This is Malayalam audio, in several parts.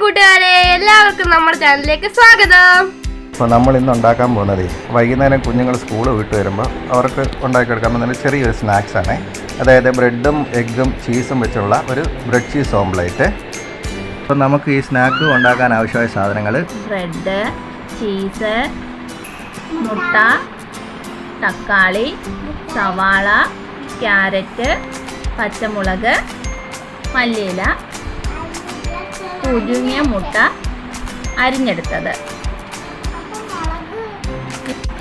കൂട്ടുകാരെ എല്ലാവർക്കും നമ്മുടെ ചാനലിലേക്ക് സ്വാഗതം. അപ്പോൾ നമ്മൾ ഇന്ന് ഉണ്ടാക്കാൻ പോകുന്നത് വൈകുന്നേരം കുഞ്ഞുങ്ങൾ സ്കൂൾ വിട്ട് വരുമ്പോൾ അവർക്ക് ഉണ്ടാക്കിയെടുക്കാൻ പോകുന്ന ചെറിയൊരു സ്നാക്സ് ആണ്. അതായത് ബ്രെഡും എഗ്ഗും ചീസും വെച്ചുള്ള ഒരു ബ്രെഡ് ചീസ് ഓംപ്ലേറ്റ് അപ്പോൾ നമുക്ക് ഈ സ്നാക്ക് ഉണ്ടാക്കാൻ ആവശ്യമായ സാധനങ്ങൾ ബ്രെഡ് ചീസ് മുട്ട തക്കാളി സവാള ക്യാരറ്റ് പച്ചമുളക് മല്ലിയില പുഴുങ്ങിയ മുട്ട അരിഞ്ഞെടുത്തത്.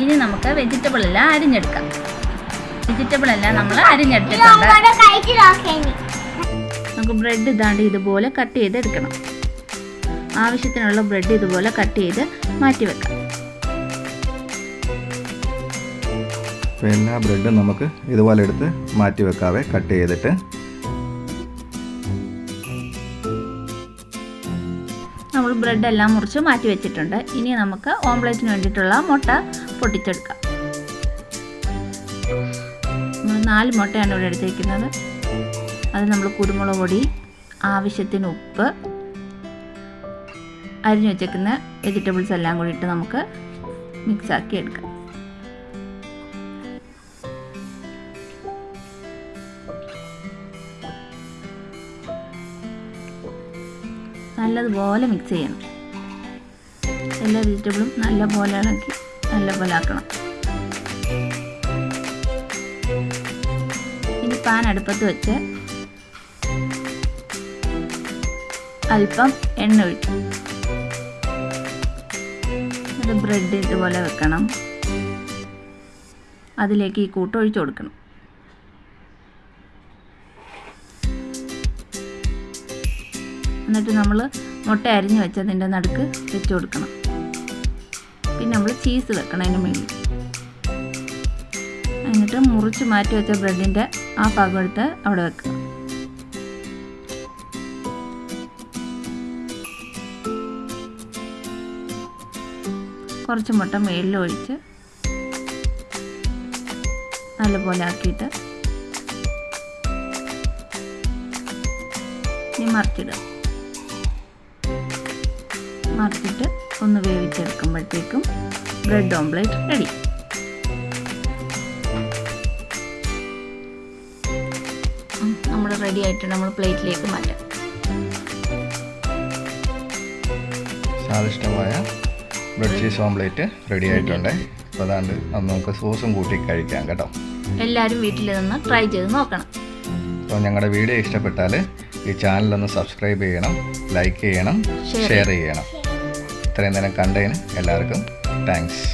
ഇനി നമുക്ക് വെജിറ്റബിൾ എല്ലാം അരിഞ്ഞെടുക്കാം. വെജിറ്റബിൾ എല്ലാം നമ്മൾ അരിഞ്ഞെടുത്തിട്ടുണ്ട്. നമുക്ക് ബ്രെഡ് ഇതാണ്ട് ഇതുപോലെ കട്ട് ചെയ്ത് എടുക്കണം ആവശ്യത്തിനുള്ള ബ്രെഡ് ഇതുപോലെ കട്ട് ചെയ്ത് മാറ്റി വെക്കാം. എല്ലാ ബ്രെഡും നമുക്ക് ഇതുപോലെ എടുത്ത് മാറ്റി വെക്കാവേ കട്ട് ചെയ്തിട്ട്. നമ്മൾ ബ്രെഡ് എല്ലാം മുറിച്ച് മാറ്റി വെച്ചിട്ടുണ്ട്. ഇനി നമുക്ക് ഓംപ്ലേറ്റിന് വേണ്ടിയിട്ടുള്ള മുട്ട പൊട്ടിച്ചെടുക്കാം. നമ്മൾ നാല് മുട്ടയാണ് ഇവിടെ എടുത്തേക്കുന്നത്. അത് നമ്മൾ കുരുമുളക് പൊടി ആവശ്യത്തിന് ഉപ്പ് അരിഞ്ഞു വെച്ചേക്കുന്ന വെജിറ്റബിൾസ് എല്ലാം കൂടി ഇട്ട് നമുക്ക് മിക്സാക്കി എടുക്കാം. നല്ലതുപോലെ മിക്സ് ചെയ്യണം. എല്ലാ വെജിറ്റബിളും നല്ലപോലെ ഇളക്കി നല്ലപോലെ ആക്കണം. ഇനി പാൻ അടുപ്പത്ത് വെച്ച് അല്പം എണ്ണ ഒഴിക്കും അത് ബ്രെഡ് ഇതുപോലെ വെക്കണം. അതിലേക്ക് ഈ കൂട്ടൊഴിച്ചു കൊടുക്കണം. എന്നിട്ട് നമ്മൾ മുട്ട അരിഞ്ഞ് വെച്ചതിന്റെ നടുക്ക് വെച്ച് കൊടുക്കണം. പിന്നെ നമ്മൾ ചീസ് വെക്കണം അതിന് മുകളിൽ എന്നിട്ട് മുറിച്ച് മാറ്റി വെച്ച ബ്രെഡിന്റെ ആ ഭാഗം എടുത്ത് അവിടെ വെക്കുക കുറച്ച് മുട്ട മേളിൽ ഒഴിച്ച് നല്ലപോലെ ആക്കിയിട്ട് ഇനി മറിച്ചിടുക. മറിച്ചിട്ട് ഒന്ന് വേവിച്ചെടുക്കുമ്പോഴത്തേക്കും ബ്രെഡ് ഓംപ്ലേറ്റ് റെഡി നമ്മൾ റെഡി ആയിട്ട് നമ്മൾ പ്ലേറ്റിലേക്ക് മാറ്റാം. സ്വാദിഷ്ടമായ ബ്രെഡ് ചീസ് ഓംപ്ലേറ്റ് റെഡി ആയിട്ടുണ്ട്. അപ്പോൾ അതാണ്ട് അത് നമുക്ക് സോസും കൂട്ടി കഴിക്കാം കേട്ടോ. എല്ലാവരും വീട്ടിൽ നിന്ന് ട്രൈ ചെയ്ത് നോക്കണം. അപ്പോൾ ഞങ്ങളുടെ വീഡിയോ ഇഷ്ടപ്പെട്ടാൽ ഈ ചാനലൊന്ന് സബ്സ്ക്രൈബ് ചെയ്യണം ലൈക്ക് ചെയ്യണം ഷെയർ ചെയ്യണം. ഇത്രയും നേരം കണ്ടതിന് എല്ലാവർക്കും താങ്ക്സ്